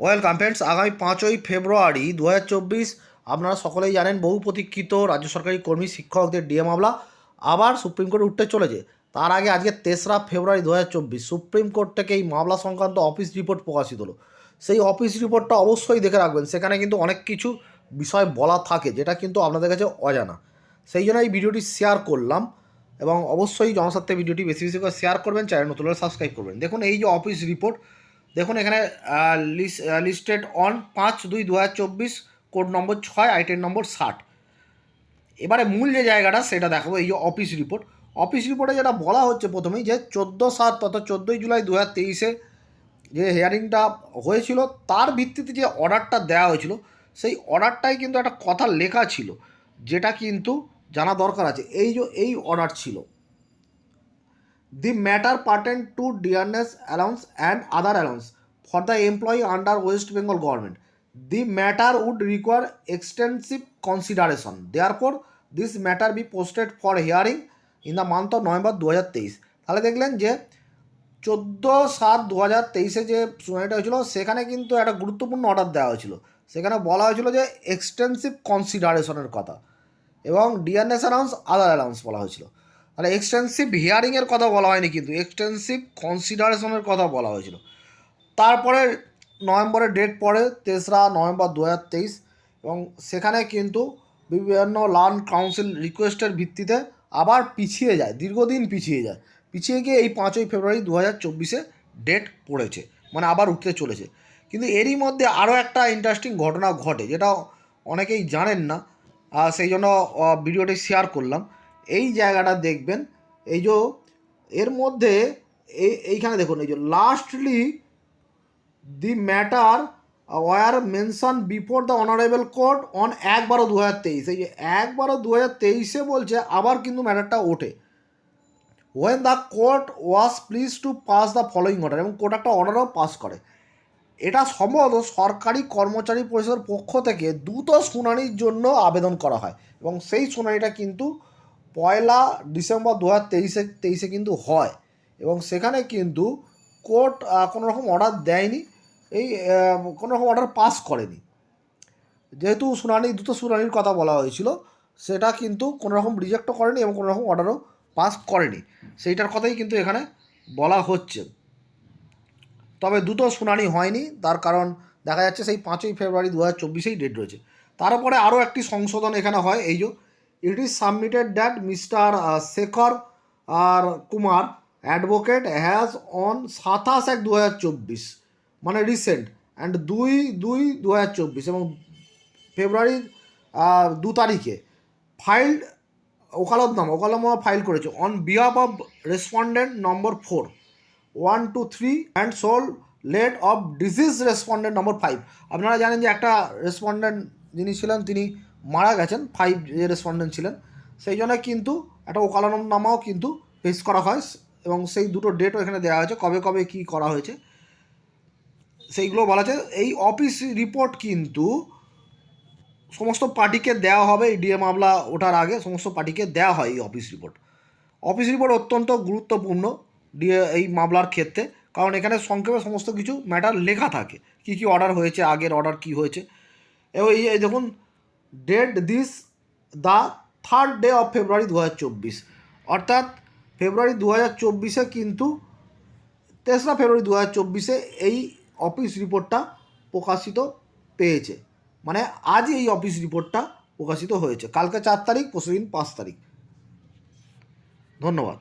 Welcome friends আগামী পাঁচই ফেব্রুয়ারি দু হাজার চব্বিশ আপনারা সকলেই জানেন বহু প্রতীক্ষিত রাজ্য সরকারি কর্মী, শিক্ষকদের ডিএ মামলা আবার সুপ্রিম কোর্টে উঠতে চলেছে। তার আগে আজকে তেসরা ফেব্রুয়ারি দু হাজার চব্বিশ সুপ্রিম কোর্ট থেকে এই মামলা সংক্রান্ত অফিস রিপোর্ট প্রকাশিত হলো। সেই অফিস রিপোর্টটা অবশ্যই দেখে রাখবেন, সেখানে কিন্তু অনেক কিছু বিষয় বলা থাকে, যেটা কিন্তু আপনাদের কাছে অজানা। সেই জন্য এই ভিডিওটি শেয়ার করলাম এবং অবশ্যই জনস্বার্থে ভিডিওটি বেশি বেশি করে শেয়ার করবেন চ্যানেল নতুন সাবস্ক্রাইব করবেন। দেখুন, এই যে অফিস রিপোর্ট দেখুন এখানে লিস্টেড অন পাঁচ দুই দু কোড নম্বর ছয় আইটেম নম্বর ষাট। এবারে মূল যে জায়গাটা, সেটা দেখাবো, এই যে অফিস রিপোর্ট অফিস রিপোর্টে যেটা বলা হচ্ছে প্রথমেই যে চোদ্দ সাত তত চোদ্দোই জুলাই দু হাজার তেইশে যে হিয়ারিংটা হয়েছিল, তার ভিত্তিতে যে অর্ডারটা দেওয়া হয়েছিল, সেই অর্ডারটাই কিন্তু একটা কথা লেখা ছিল, যেটা কিন্তু জানা দরকার আছে। এই যে, এই অর্ডার ছিল the matter pertain to dearness allowance and other allowance for the employee under West Bengal government. The matter would require extensive consideration. Therefore, this matter be posted for hearing in the month of November দু হাজার তেইশ তাহলে দেখলেন যে চোদ্দ সাত দু হাজার তেইশে যে শুনানিটা হয়েছিল সেখানে কিন্তু একটা গুরুত্বপূর্ণ অর্ডার দেওয়া হয়েছিল সেখানে বলা হয়েছিল যে এক্সটেন্সিভ কনসিডারেশনের কথা এবং ডিয়ারনেস অ্যালাউন্স আদার অ্যালাউন্স বলা হয়েছিল তাহলে এক্সটেন্সিভ হিয়ারিংয়ের কথা বলা হয়নি কিন্তু এক্সটেন্সিভ কনসিডারেশনের কথা বলা হয়েছিল। তারপরে নভেম্বরের ডেট পড়ে, তেসরা নভেম্বর দু হাজার তেইশ, এবং সেখানে কিন্তু বিভিন্ন লার্ন কাউন্সিল রিকোয়েস্টের ভিত্তিতে আবার পিছিয়ে যায়, দীর্ঘদিন পিছিয়ে যায়। পিছিয়ে গিয়ে এই পাঁচই ফেব্রুয়ারি দু হাজার চব্বিশে ডেট পড়েছে মানে আবার উঠতে চলেছে। কিন্তু এরই মধ্যে আরও একটা ইন্টারেস্টিং ঘটনা ঘটে, যেটা অনেকেই জানেন না সেই জন্য ভিডিওটি শেয়ার করলাম। এই জায়গাটা দেখবেন, এই যে এর মধ্যে এই, এইখানে দেখুন, এই যে lastly the matter were mention before the honourable court on এক বারো দু হাজার তেইশ। এই যে এক বারো দু হাজার তেইশে বলছে, আবার কিন্তু ম্যাটারটা ওঠে। When the court was please to pass the following order এবং কোর্ট একটা অর্ডারও পাস করে। এটা সম্ভবত সরকারি কর্মচারী পরিষদের পক্ষ থেকে দ্রুত শুনানির জন্য আবেদন করা হয়, এবং সেই শুনানিটা কিন্তু পয়লা ডিসেম্বর দু হাজার তেইশে তেইশে কিন্তু হয়। এবং সেখানে কিন্তু কোর্ট কোনো রকম অর্ডার দেয়নি। এই কোনো রকম অর্ডার পাস করেনি। যেহেতু শুনানি, দ্রুত শুনানির কথা বলা হয়েছিল, সেটা কিন্তু কোনো রকম রিজেক্টও করেনি এবং কোনো রকম অর্ডারও পাস করেনি। সেইটার কথাই কিন্তু এখানে বলা হচ্ছে। তবে দুটো শুনানি হয়নি, তার কারণ দেখা যাচ্ছে সেই পাঁচই ফেব্রুয়ারি দু হাজার চব্বিশেই ডেট রয়েছে। তারপরে আরও একটি সংশোধন এখানে হয়, এই যে it is submitted that mister Shekhar R Kumar advocate has on সাতাশ এক দু মানে রিসেন্ট অ্যান্ড দুই দুই দু এবং ফেব্রুয়ারির আহ, দু তারিখে ফাইল্ড ওকালতনামা ওকালতনামা ফাইল করেছে। On behalf of respondent number four one two three and sole late of deceased respondent number five আপনারা জানেন যে একটা রেসপন্ডেন্ট যিনি ছিলেন তিনি মারা গেছেন ফাইভ রেসপন্ডেন্ট ছিলেন। সেই জন্য কিন্তু একটা ওকালতনামাও কিন্তু পেশ করা হয় এবং সেই দুটো ডেটও এখানে দেওয়া হয়েছে, কবে কবে কী করা হয়েছে। সেইগুলো বলা আছে এই অফিস রিপোর্ট কিন্তু সমস্ত পার্টিকে দেওয়া হবে এই ডিএ মামলা ওঠার আগে সমস্ত পার্টিকে দেওয়া হয় এই অফিস রিপোর্ট অফিস রিপোর্ট অত্যন্ত গুরুত্বপূর্ণ ডিএ এই মামলার ক্ষেত্রে, কারণ এখানে সংক্ষেপে সমস্ত কিছু ম্যাটার লেখা থাকে। কি কি অর্ডার হয়েছে, আগের অর্ডার কি হয়েছে। এবং এই দেখুন date this the third day of February দু হাজার চব্বিশ অর্থাৎ ফেব্রুয়ারি দু চব্বিশে কিন্তু তেসরা ফেব্রুয়ারি দু চব্বিশে এই অফিস রিপোর্টটা প্রকাশিত পেয়েছে। মানে আজই এই অফিস রিপোর্টটা প্রকাশিত হয়েছে। কালকে চার তারিখ, পরশুদিন পাঁচ তারিখ। ধন্যবাদ।